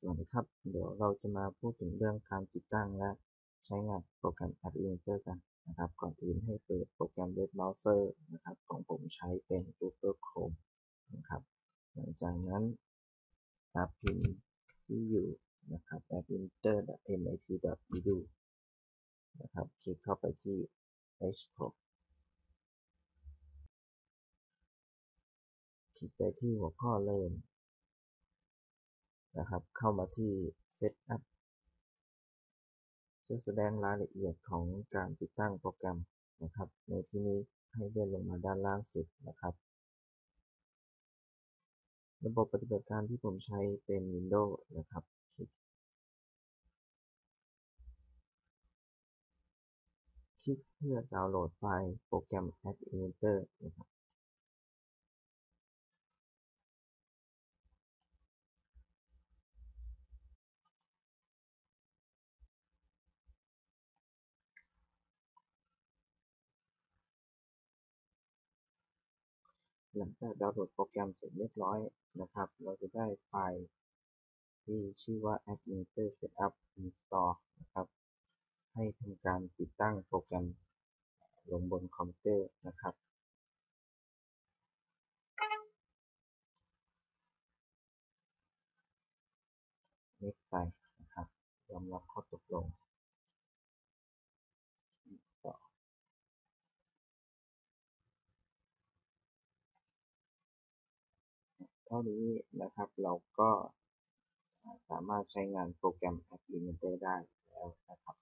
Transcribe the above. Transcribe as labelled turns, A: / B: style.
A: สวัสดีครับ เดี๋ยวเราจะมาพูดถึงเรื่องการติดตั้งและใช้งานโปรแกรม App Inventor กันนะครับ ก่อนอื่นให้เปิดโปรแกรมเว็บเบราว์เซอร์นะครับ ของผมใช้เป็น Google Chrome นะครับ หลังจากนั้นครับพิมพ์ที่อยู่นะครับ appinventor.mit.edu นะครับ คลิกเข้าไปที่ Export คลิกไปที่หัวข้อเริ่ม นะครับ เข้ามาที่ Setup จะแสดงรายละเอียดของการติดตั้งโปรแกรมนะครับ ในที่นี้ให้เลื่อนลงมาด้านล่างสุดนะครับ ระบบปฏิบัติการที่ผมใช้เป็น Windows นะครับคลิกเพื่อดาวน์โหลดไฟล์โปรแกรม App Inventor นะครับ หลังจากดาวน์โหลดโปรแกรมเสร็จเรียบร้อยนะครับ เราจะได้ไฟล์ที่ชื่อว่า App Inventor Setup Install นะครับ ให้ทำการติดตั้งโปรแกรมลงบนคอมพิวเตอร์นะครับ next ไปนะครับยอมรับข้อตกลง เท่านี้นะครับ เราก็สามารถใช้งานโปรแกรม App Inventor ได้แล้วนะครับ